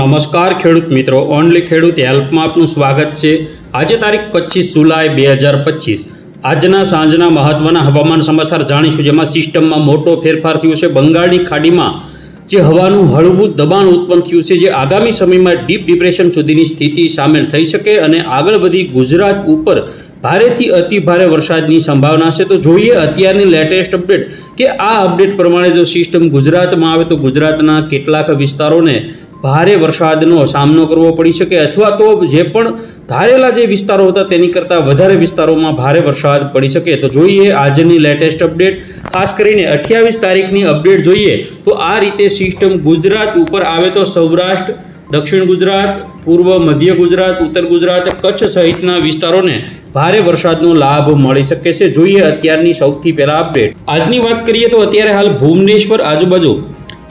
નમસ્કાર ખેડૂત મિત્રો, ઓનલી ખેડૂત હેલ્પમાં આપનું સ્વાગત છે. આજે તારીખ પચીસ જુલાઈ બે હજાર પચીસ. આજના સાંજના મહત્વના હવામાન સમાચાર જાણીશું, જેમાં સિસ્ટમમાં મોટો ફેરફાર થયો છે. બંગાળની ખાડીમાં જે હવાનું હળવું દબાણ ઉત્પન્ન થયું છે, જે આગામી સમયમાં ડીપ ડિપ્રેશન સુધીની સ્થિતિ સામેલ થઈ શકે અને આગળ વધી ગુજરાત ઉપર ભારેથી અતિ ભારે વરસાદની સંભાવના છે. તો જોઈએ અત્યારની લેટેસ્ટ અપડેટ, કે આ અપડેટ પ્રમાણે જો સિસ્ટમ ગુજરાતમાં આવે, તો ગુજરાતના કેટલાક વિસ્તારોને ભારે વરસાદનો સામનો કરવો પડી શકે અથવા તો જે પણ ધારેલા જે વિસ્તારો હતા તેની કરતાં વધારે વિસ્તારોમાં ભારે વરસાદ પડી શકે. તો જોઈએ આજની લેટેસ્ટ અપડેટ. ખાસ કરીને અઠ્યાવીસ તારીખની અપડેટ જોઈએ તો આ રીતે સિસ્ટમ ગુજરાત ઉપર આવે તો સૌરાષ્ટ્ર, દક્ષિણ ગુજરાત, પૂર્વ મધ્ય ગુજરાત, ઉત્તર ગુજરાત, કચ્છ સહિતના વિસ્તારોને ભારે વરસાદનો લાભ મળી શકે છે. જોઈએ અત્યારની સૌથી પહેલા અપડેટ. આજની વાત કરીએ તો અત્યારે હાલ ભુવનેશ્વર આજુબાજુ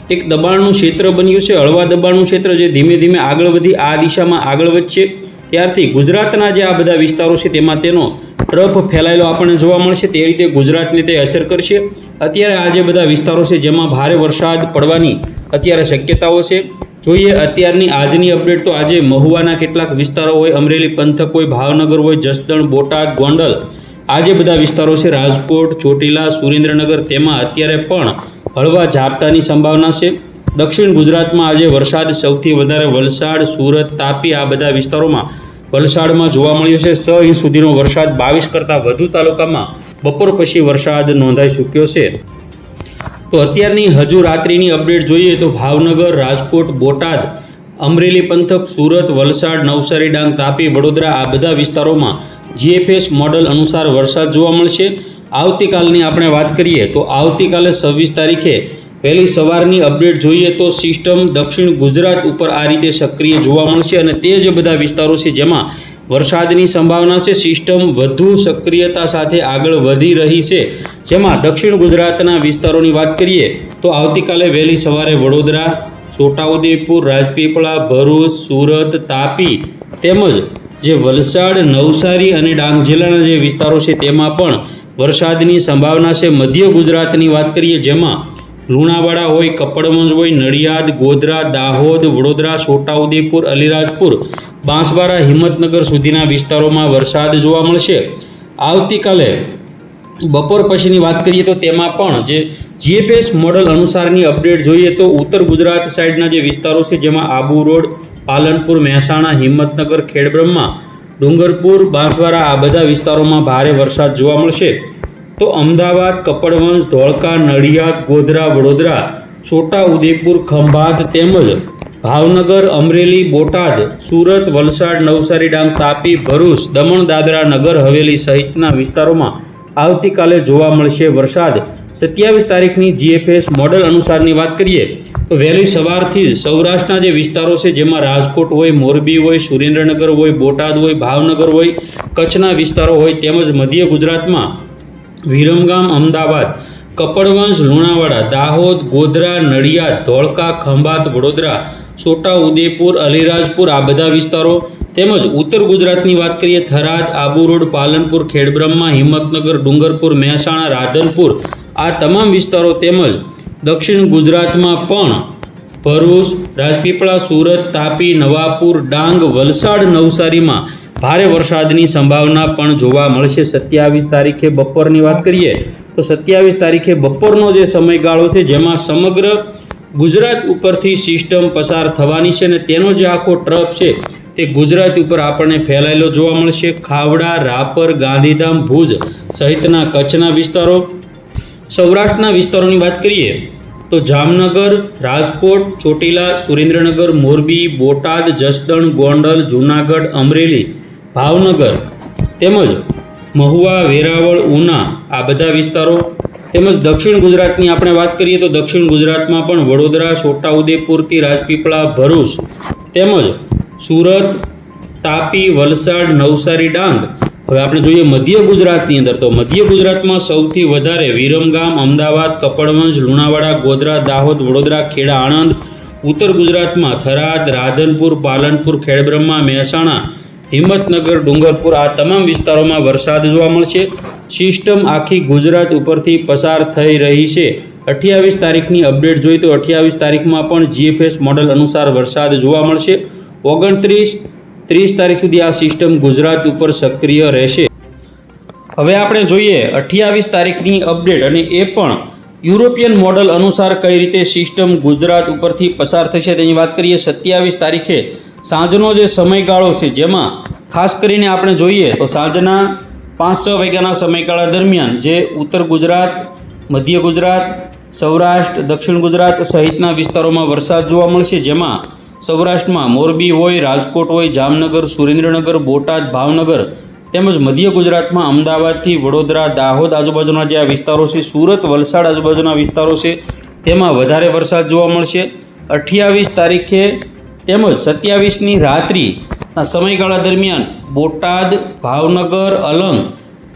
એક દબાણનું ક્ષેત્ર બન્યું છે, હળવા દબાણનું ક્ષેત્ર જે ધીમે ધીમે આગળ વધી, આ દિશામાં આગળ વધશે. ત્યારથી ગુજરાતના જે આ બધા વિસ્તારો છે, તેમાં તેનો ટ્રફ ફેલાયેલો આપણને જોવા મળશે. તે રીતે ગુજરાતને તે અસર કરશે. અત્યારે આ જે બધા વિસ્તારો છે, જેમાં ભારે વરસાદ પડવાની અત્યારે શક્યતાઓ છે. જોઈએ અત્યારની આજની અપડેટ તો આજે મહુવાના કેટલાક વિસ્તારો હોય, અમરેલી, પંથક હોય, ભાવનગર હોય, જસદણ, બોટાદ, ગોંડલ, આ જે બધા વિસ્તારો છે, રાજકોટ, ચોટીલા, સુરેન્દ્રનગર, તેમાં અત્યારે પણ હળવા ઝાપટાની સંભાવના છે. દક્ષિણ ગુજરાતમાં આજે વરસાદ, સૌથી વધારે વલસાડ, સુરત, તાપી, આ બધા વિસ્તારોમાં વલસાડમાં જોવા મળ્યો છે. છ ઇંચ સુધીનો વરસાદ બાવીસ કરતાં વધુ તાલુકામાં બપોર પછી વરસાદ નોંધાઈ ચૂક્યો છે. તો અત્યારની હજુ રાત્રિની અપડેટ જોઈએ તો ભાવનગર, રાજકોટ, બોટાદ, અમરેલી પંથક, સુરત, વલસાડ, નવસારી ડાંગ, તાપી, વડોદરા આ બધા વિસ્તારોમાં જીએફએસ મોડલ અનુસાર વરસાદ જોવા મળશે. આવતીકાલની આપણે વાત કરીએ તો આવતીકાલે છવ્વીસ તારીખે વહેલી સવારની અપડેટ જોઈએ તો સિસ્ટમ દક્ષિણ ગુજરાત ઉપર આ રીતે સક્રિય જોવા મળશે અને તે જ બધા વિસ્તારો છે જેમાં વરસાદની સંભાવના છે. સિસ્ટમ વધુ સક્રિયતા સાથે આગળ વધી રહી છે. જેમાં દક્ષિણ ગુજરાતના વિસ્તારોની વાત કરીએ તો આવતીકાલે વહેલી સવારે વડોદરા, છોટાઉદેપુર, રાજપીપળા, ભરૂચ, સુરત, તાપી તેમજ જે વલસાડ, નવસારી અને ડાંગ જિલ્લાના જે વિસ્તારો છે તેમાં પણ વરસાદની સંભાવના છે. મધ્ય ગુજરાતની વાત કરીએ જેમાં લુણાવાડા હોય, કપડવંજ હોય, નડિયાદ, ગોધરા, દાહોદ, વડોદરા, છોટાઉદેપુર, અલીરાજપુર, બાંસવાડા, હિંમતનગર સુધીના વિસ્તારોમાં વરસાદ જોવા મળશે. આવતીકાલે બપોર પછીની વાત કરીએ તો તેમાં પણ જે જીએપીએસ મોડલ અનુસારની અપડેટ જોઈએ તો ઉત્તર ગુજરાત સાઈડના જે વિસ્તારો છે, જેમાં આબુ રોડ, પાલનપુર, મહેસાણા, હિંમતનગર, ખેડબ્રહ્મા ડુંગરપુર, બાંસવાડા આ બધા વિસ્તારોમાં ભારે વરસાદ જોવા મળશે. તો અમદાવાદ કપડવંશ ધોળકા, નડિયાદ, ગોધરા, વડોદરા, છોટા ઉદેપુર, ખંભાત તેમજ ભાવનગર, અમરેલી, બોટાદ, સુરત, વલસાડ, નવસારી ડાંગ, તાપી, ભરૂચ, દમણ, દાદરા, નગર, હવેલી સહિતના વિસ્તારોમાં આવતીકાલે જોવા મળશે વરસાદ. સત્યાવીસ તારીખની જીએફએસ મોડલ અનુસારની વાત કરીએ વહેલી સવારથી જ સૌરાષ્ટ્રના જે વિસ્તારો છે, જેમાં રાજકોટ હોય, મોરબી હોય, સુરેન્દ્રનગર હોય, બોટાદ હોય, ભાવનગર હોય, કચ્છના વિસ્તારો હોય, તેમજ મધ્ય ગુજરાતમાં વિરમગામ, અમદાવાદ, કપડવંશ, લુણાવાડા, દાહોદ, ગોધરા, નડિયાદ, ધોળકા, ખંભાત, વડોદરા છોટા ઉદેપુર અલીરાજપુર આ બધા વિસ્તારો તેમજ ઉત્તર ગુજરાતની વાત કરીએ, થરાદ, આબુ રોડ, પાલનપુર, ખેડબ્રહ્મા, હિંમતનગર, ડુંગરપુર, મહેસાણા, રાધનપુર આ તમામ વિસ્તારો તેમજ દક્ષિણ ગુજરાતમાં પણ ભરૂચ, રાજપીપળા, સુરત, તાપી, નવાપુર, ડાંગ, વલસાડ નવસારીમાં ભારે વરસાદની સંભાવના પણ જોવા મળશે. સત્યાવીસ તારીખે બપોરની વાત કરીએ તો સત્યાવીસ તારીખે બપોરનો જે સમયગાળો છે, જેમાં સમગ્ર ગુજરાત ઉપરથી સિસ્ટમ પસાર થવાની છે અને તેનો જે આખો ટ્રફ છે, તે ગુજરાત ઉપર આપણને ફેલાયેલો જોવા મળશે. ખાવડા, રાપર, ગાંધીધામ, ભુજ સહિતના કચ્છના વિસ્તારો, સૌરાષ્ટ્રના વિસ્તારોની વાત કરીએ તો જામનગર, રાજકોટ, ચોટીલા, સુરેન્દ્રનગર, મોરબી, બોટાદ, જસદણ, ગોંડલ, જૂનાગઢ, અમરેલી, ભાવનગર તેમજ મહુવા, વેરાવળ, ઉના આ બધા વિસ્તારો તેમજ દક્ષિણ ગુજરાતની આપણે વાત કરીએ તો દક્ષિણ ગુજરાતમાં પણ વડોદરા છોટાઉદેપુરથી રાજપીપળા, ભરૂચ તેમજ સુરત, તાપી, વલસાડ, નવસારી, ડાંગ હવે આપણે જોઈએ મધ્ય ગુજરાતની અંદર. તો મધ્ય ગુજરાતમાં સૌથી વધારે વિરમગામ, અમદાવાદ, કપડવંજ, લુણાવાડા, ગોધરા, દાહોદ, વડોદરા, ખેડા, આણંદ, ઉત્તર ગુજરાતમાં થરાદ, રાધનપુર, પાલનપુર, ખેડબ્રહ્મા, મહેસાણા, હિંમતનગર, ડુંગરપુર આ તમામ વિસ્તારોમાં વરસાદ જોવા મળશે. સિસ્ટમ આખી ગુજરાત ઉપરથી પસાર થઈ રહી છે. અઠ્યાવીસ તારીખની અપડેટ જોઈએ તો અઠ્યાવીસ તારીખમાં પણ જીએફએસ મોડલ અનુસાર વરસાદ જોવા મળશે. ઓગણત્રીસ ત્રીસ તારીખ સુધી આ સિસ્ટમ ગુજરાત ઉપર સક્રિય રહેશે. હવે આપણે જોઈએ અઠ્યાવીસ તારીખની અપડેટ અને એ પણ યુરોપિયન મોડલ અનુસાર કઈ રીતે સિસ્ટમ ગુજરાત ઉપરથી પસાર થશે તેની વાત કરીએ. સત્યાવીસ તારીખે સાંજનો જે સમયગાળો છે, જેમાં ખાસ કરીને આપણે જોઈએ તો સાંજના પાંચ છ વાગ્યાના સમયગાળા દરમિયાન જે ઉત્તર ગુજરાત, મધ્ય ગુજરાત, સૌરાષ્ટ્ર, દક્ષિણ ગુજરાત સહિતના વિસ્તારોમાં વરસાદ જોવા મળશે, જેમાં સૌરાષ્ટ્રમાં મોરબી હોય, રાજકોટ હોય, જામનગર, સુરેન્દ્રનગર, બોટાદ, ભાવનગર તેમજ મધ્ય ગુજરાતમાં અમદાવાદથી વડોદરા, દાહોદ આજુબાજુના જે આ વિસ્તારો છે, સુરત, વલસાડ આજુબાજુના વિસ્તારો છે, તેમાં વધારે વરસાદ જોવા મળશે. અઠ્યાવીસ તારીખે તેમજ સત્યાવીસની રાત્રિના સમયગાળા દરમિયાન બોટાદ, ભાવનગર, અલંગ,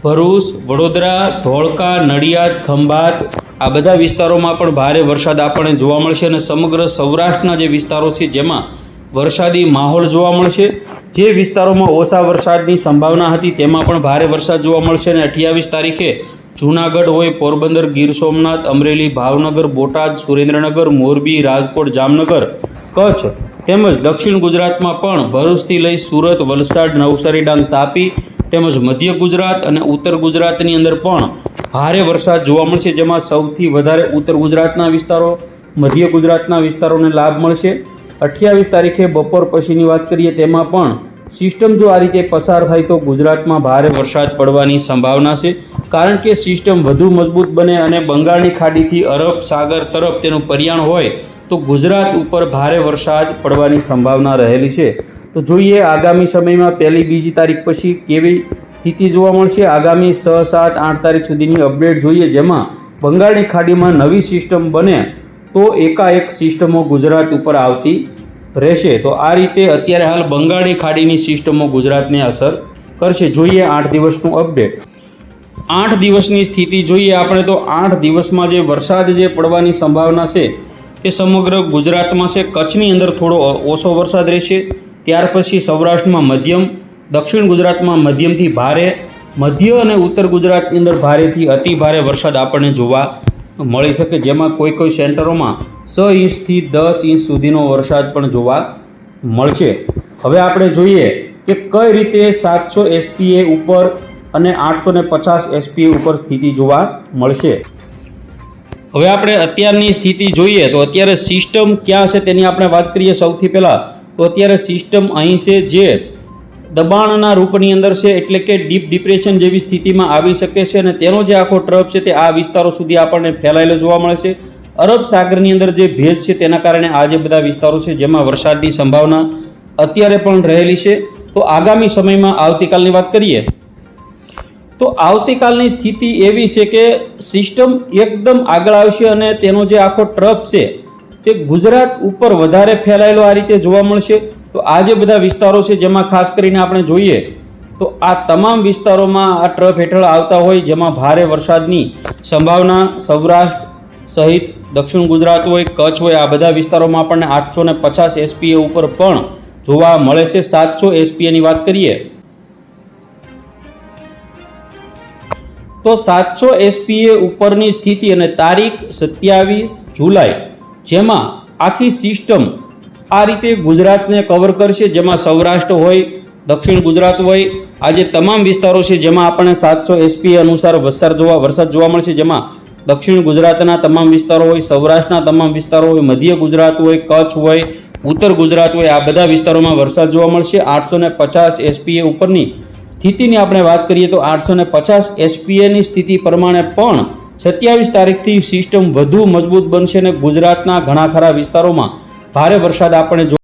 ભરૂચ, વડોદરા, ધોળકા, નડિયાદ, ખંભાત આ બધા વિસ્તારોમાં પણ ભારે વરસાદ આપણને જોવા મળશે અને સમગ્ર સૌરાષ્ટ્રના જે વિસ્તારો છે જેમાં વરસાદી માહોલ જોવા મળશે, જે વિસ્તારોમાં ઓછા વરસાદની સંભાવના હતી તેમાં પણ ભારે વરસાદ જોવા મળશે અને અઠ્યાવીસ તારીખે જૂનાગઢ હોય, પોરબંદર, ગીર સોમનાથ, અમરેલી, ભાવનગર, બોટાદ, સુરેન્દ્રનગર, મોરબી, રાજકોટ, જામનગર, કચ્છ તેમજ દક્ષિણ ગુજરાતમાં પણ ભરૂચથી લઈ સુરત, વલસાડ, નવસારી, ડાંગ તાપી તેમજ મધ્ય ગુજરાત અને ઉત્તર ગુજરાતની અંદર પણ ભારે વરસાદ જોવા મળશે, જેમાં સૌથી વધારે ઉત્તર ગુજરાતના વિસ્તારો, મધ્ય ગુજરાતના વિસ્તારોને લાભ મળશે. અઠ્યાવીસ તારીખે બપોર પછીની વાત કરીએ, તેમાં પણ સિસ્ટમ જો આ રીતે પસાર થાય તો ગુજરાતમાં ભારે વરસાદ પડવાની સંભાવના છે. કારણ કે સિસ્ટમ વધુ મજબૂત બને અને બંગાળની ખાડીથી અરબ સાગર તરફ તેનું પર્યાણ હોય, તો ગુજરાત ઉપર ભારે વરસાદ પડવાની સંભાવના રહેલી છે. તો જોઈએ આગામી સમયમાં પહેલી બીજી તારીખ પછી કેવી સ્થિતિ જોવા મળશે. આગામી છ, સાત, આઠ તારીખ સુધીની અપડેટ જોઈએ. જેમાં બંગાળની ખાડીમાં નવી સિસ્ટમ બને તો એકાએક સિસ્ટમો ગુજરાત ઉપર આવતી રહેશે. તો આ રીતે અત્યારે હાલ બંગાળી ખાડીની સિસ્ટમો ગુજરાતને અસર કરશે. જોઈએ આઠ દિવસનું અપડેટ. આઠ દિવસની સ્થિતિ જોઈએ આપણે તો. આઠ દિવસમાં જે વરસાદ જે પડવાની સંભાવના છે તે સમગ્ર ગુજરાતમાં છે. કચ્છની અંદર થોડો ઓછો વરસાદ રહેશે. ત્યાર પછી સૌરાષ્ટ્રમાં મધ્યમ દક્ષિણ ગુજરાતમાં મધ્યમથી ભારે, મધ્ય અને ઉત્તર ગુજરાતની અંદર ભારેથી અતિ ભારે વરસાદ આપણને જોવા મળી શકે. જેમાં કોઈ કોઈ સેન્ટરોમાં છ ઇંચથી દસ ઇંચ સુધીનો વરસાદ પણ જોવા મળશે. હવે આપણે જોઈએ કે કઈ રીતે સાતસો એસપીએ ઉપર અને આઠસો પચાસ એસપીએ ઉપર સ્થિતિ જોવા મળશે. હવે આપણે અત્યારની સ્થિતિ જોઈએ તો અત્યારે સિસ્ટમ ક્યાં છે તેની આપણે વાત કરીએ સૌથી પહેલાં. તો અત્યારે સિસ્ટમ અહીં છે જે દબાણના રૂપની અંદર છે, એટલે કે ડીપ ડિપ્રેશન જેવી સ્થિતિમાં આવી શકે છે અને તેનો જે આખો ટ્રફ છે તે આ વિસ્તારો સુધી આપણને ફેલાયેલો જોવા મળે છે. અરબ સાગરની અંદર જે ભેજ છે તેના કારણે આ જે બધા વિસ્તારો છે, જેમાં વરસાદની સંભાવના અત્યારે પણ રહેલી છે. તો આગામી સમયમાં આવતીકાલની વાત કરીએ. તો આવતીકાલની સ્થિતિ એવી છે કે સિસ્ટમ એકદમ આગળ આવશે અને તેનો જે આખો ટ્રફ છે તે ગુજરાત ઉપર વધારે ફેલાયેલો આ રીતે જોવા મળશે. તો આ જે બધા વિસ્તારો છે, જેમાં ખાસ કરીને આપણે જોઈએ, તો આ તમામ વિસ્તારોમાં આ ટ્રફ હેઠળ આવતા હોય, જેમાં ભારે વરસાદની સંભાવના સૌરાષ્ટ્ર સહિત દક્ષિણ ગુજરાત હોય, કચ્છ હોય, આ બધા વિસ્તારોમાં આપણને આઠસો ને પચાસ એસપીએ ઉપર પણ જોવા મળે છે. સાતસો એસપીએની વાત કરીએ, તો સાતસો એસપીએ ઉપરની સ્થિતિ અને તારીખ સત્યાવીસ જુલાઈ, જેમાં આખી સિસ્ટમ આ રીતે ગુજરાતને કવર કરશે, જેમાં સૌરાષ્ટ્ર હોય, દક્ષિણ ગુજરાત હોય, આજે તમામ વિસ્તારો છે જેમાં આપણને સાતસો એસપી અનુસાર વરસાદ જોવા વરસાદ જોવા મળશે, જેમાં દક્ષિણ ગુજરાતના તમામ વિસ્તારો હોય, સૌરાષ્ટ્રના તમામ વિસ્તારો હોય, મધ્ય ગુજરાત હોય, કચ્છ હોય, ઉત્તર ગુજરાત હોય, આ બધા વિસ્તારોમાં વરસાદ જોવા મળશે. આઠસો ને પચાસ એસપીએ ઉપરની સ્થિતિની આપણે વાત કરીએ તો આઠસો ને પચાસ એસપીએની સ્થિતિ પ્રમાણે પણ સત્યાવીસ તારીખથી સિસ્ટમ વધુ મજબૂત બનશે અને ગુજરાતના ઘણા ખરા વિસ્તારોમાં ભારે વરસાદ આપણે જો